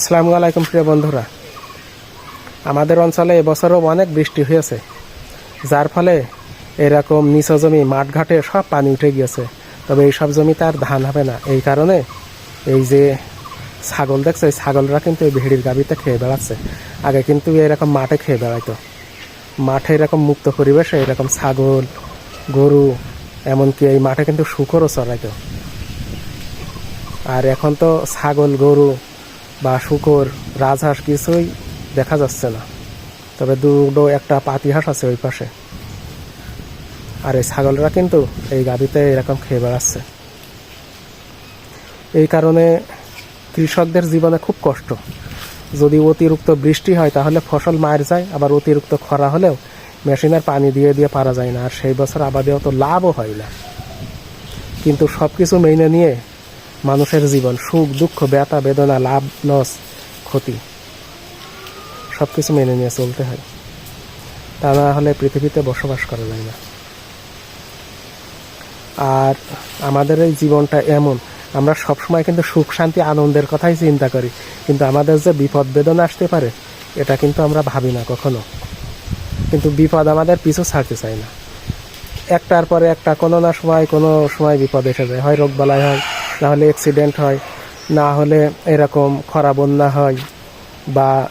আসসালামু আলাইকুম প্রিয় বন্ধুরা। আমাদের অঞ্চলে এবছরও অনেক বৃষ্টি হয়েছে, যার ফলে এরকম নিচ জমি মাঠঘাটে সব পানি উঠে গিয়েছে। তবে এই সব জমিতে আর ধান হবে না। এই কারণে এই যে ছাগল দেখছে, এই ছাগলরা কিন্তু এই ভেড়ির গাবিতে খেয়ে বেড়াচ্ছে। আগে কিন্তু এরকম মাঠে খেয়ে বেড়াইতো। মাঠে এরকম মুক্ত পরিবেশে এরকম ছাগল, গরু, এমনকি এই মাঠে কিন্তু শুকরও চড়াইতো আর এখন তো ছাগল, গরু বা শুকর, রাজহাঁস কিছুই দেখা যাচ্ছে না। তবে দুটো একটা পাতিহাঁস আছে ওই পাশে। আর এই ছাগলরা কিন্তু এই গাড়িতে এরকম খেয়ে বেড়াচ্ছে। এই কারণে কৃষকদের জীবনে খুব কষ্ট। যদি অতিরিক্ত বৃষ্টি হয়, তাহলে ফসল মার যায়, আবার অতিরিক্ত খরা হলেও মেশিনের পানি দিয়ে দিয়ে পারা যায় না। আর সেই বছর আবাদে অত লাভও হয় না। কিন্তু সব কিছু মেনে নিয়ে মানুষের জীবন, সুখ, দুঃখ, ব্যথা, বেদনা, লাভ, লস, ক্ষতি। সব কিছু মেনে নিয়ে চলতে হয়। তা না হলে পৃথিবীতে বসবাস করা যায় না। আর আমাদের এই জীবনটা এমন, আমরা সবসময় কিন্তু সুখ, শান্তি, আনন্দের কথাই চিন্তা করি, কিন্তু আমাদের যে বিপদ, বেদনা আসতে পারে, এটা কিন্তু আমরা ভাবি না কখনো। কিন্তু বিপদ আমাদের পিছু ছাড়তে চায় না। একটার পরে একটা কোনো না সময় কোনো সময় বিপদ এসে যায়। হয় রোগবালাই হয় না হলে অ্যাক্সিডেন্ট হয়। না হলে এরকম খরা, বন্যা হয় বা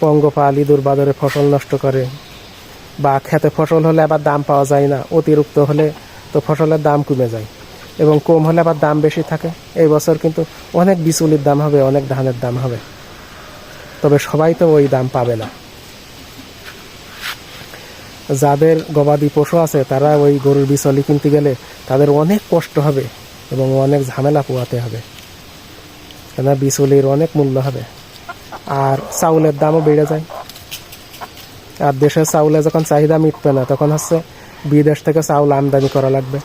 পঙ্গপাল ইঁদুর বাদরে ফসল নষ্ট করে বা খেতে ফসল হলে আবার দাম পাওয়া যায় না। অতিরিক্ত হলে তো ফসলের দাম কমে যায় এবং কম হলে আবার দাম বেশি থাকে। এই বছর কিন্তু অনেক বিচুলির দাম হবে, অনেক ধানের দাম হবে। তবে সবাই তো ওই দাম পাবে না। যাদের গবাদি পশু আছে তারা ওই গরুর বিচলি কিনতে গেলে তাদের অনেক কষ্ট হবে। এবং অনেক ঝামেলা পোয়াতে হবে। কেন বিচুলির অনেক মূল্য হবে। আর চাউলের দামও বেড়ে যায়। আর দেশের চাউলে যখন চাহিদা মিটবে না, তখন হচ্ছে বিদেশ থেকে চাউল আমদানি করা লাগবে।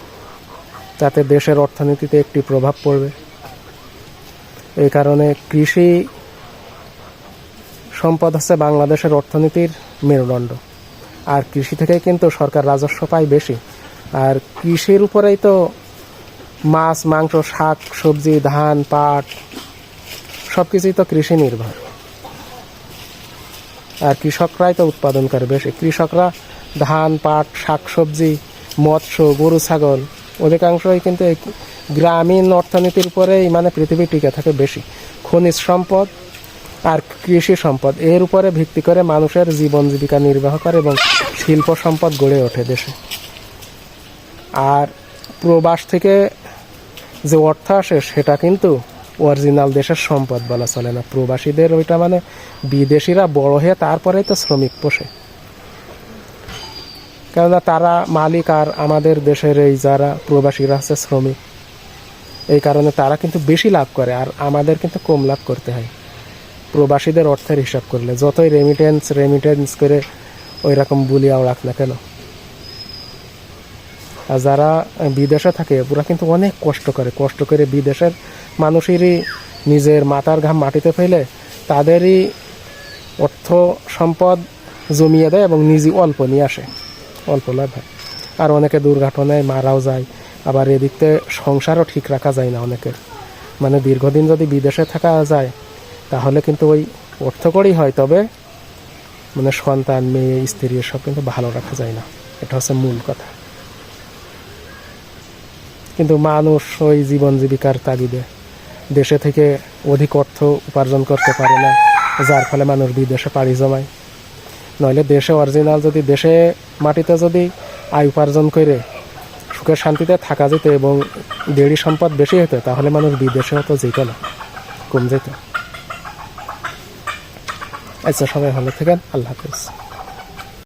তাতে দেশের অর্থনীতিতে একটি প্রভাব পড়বে। এই কারণে কৃষি সম্পদ হচ্ছে বাংলাদেশের অর্থনীতির মেরুদণ্ড। আর কৃষি থেকেই কিন্তু সরকার রাজস্ব পায় বেশি। আর কৃষির উপরেই তো মাছ, মাংস, শাক, সবজি, ধান, পাট সব কিছুই তো কৃষি নির্ভর আর কৃষকরাই তো উৎপাদন করে বেশি। কৃষকরা ধান, পাট, শাক, সবজি, মৎস্য, গরু, ছাগল, অধিকাংশই কিন্তু এই গ্রামীণ অর্থনীতির উপরেই মানে পৃথিবী টিকে থাকে বেশি। খনিজ সম্পদ আর কৃষি সম্পদ, এর উপরে ভিত্তি করে মানুষের জীবন জীবিকা নির্বাহ করে এবং শিল্প সম্পদ গড়ে ওঠে দেশে। আর প্রবাস থেকে যে অর্থ আসে সেটা কিন্তু অরিজিনাল দেশের সম্পদ বলা চলে না। প্রবাসীদের ওইটা মানে বিদেশিরা বড় হয়ে তারপরেই তো শ্রমিক পোষে। কেননা তারা মালিক আর আমাদের দেশের এই যারা প্রবাসীরা আছে শ্রমিক, এই কারণে তারা কিন্তু বেশি লাভ করে আর আমাদের কিন্তু কম লাভ করতে হয়। প্রবাসীদের অর্থের হিসাব করলে যতই রেমিটেন্স রেমিটেন্স করে ওই রকম বুলিয়াও রাখ না কেন। যারা বিদেশে থাকে, ওরা কিন্তু অনেক কষ্ট করে। কষ্ট করে বিদেশের মানুষেরই নিজের মাথার ঘাম মাটিতে ফেলে তাদেরই অর্থ সম্পদ জমিয়ে দেয় এবং নিজে অল্প নিয়ে আসে। অল্প লাভ হয়। আর অনেকে দুর্ঘটনায় মারাও যায়, আবার এদিক থেকে সংসারও ঠিক রাখা যায় না অনেকের। মানে দীর্ঘদিন যদি বিদেশে থাকা যায়, তাহলে কিন্তু ওই অর্থ করেই হয়, তবে মানে সন্তান, মেয়ে, স্ত্রী, এসব কিন্তু ভালো রাখা যায় না। এটা হচ্ছে মূল কথা। কিন্তু মানুষ ওই জীবন জীবিকার তাগিদে। দেশে থেকে অধিক অর্থ উপার্জন করতে পারে না, যার ফলে মানুষ বিদেশে পাড়ি জমায়। নইলে দেশে অরিজিনাল যদি, দেশে মাটিতে যদি আয় উপার্জন করে সুখে শান্তিতে থাকা যেত এবং দেড়ি সম্পদ বেশি হতো, তাহলে মানুষ বিদেশে হতো যেত না, কম যেত। আচ্ছা সবাই ভালো থাকেন, আল্লাহ হাফিজ।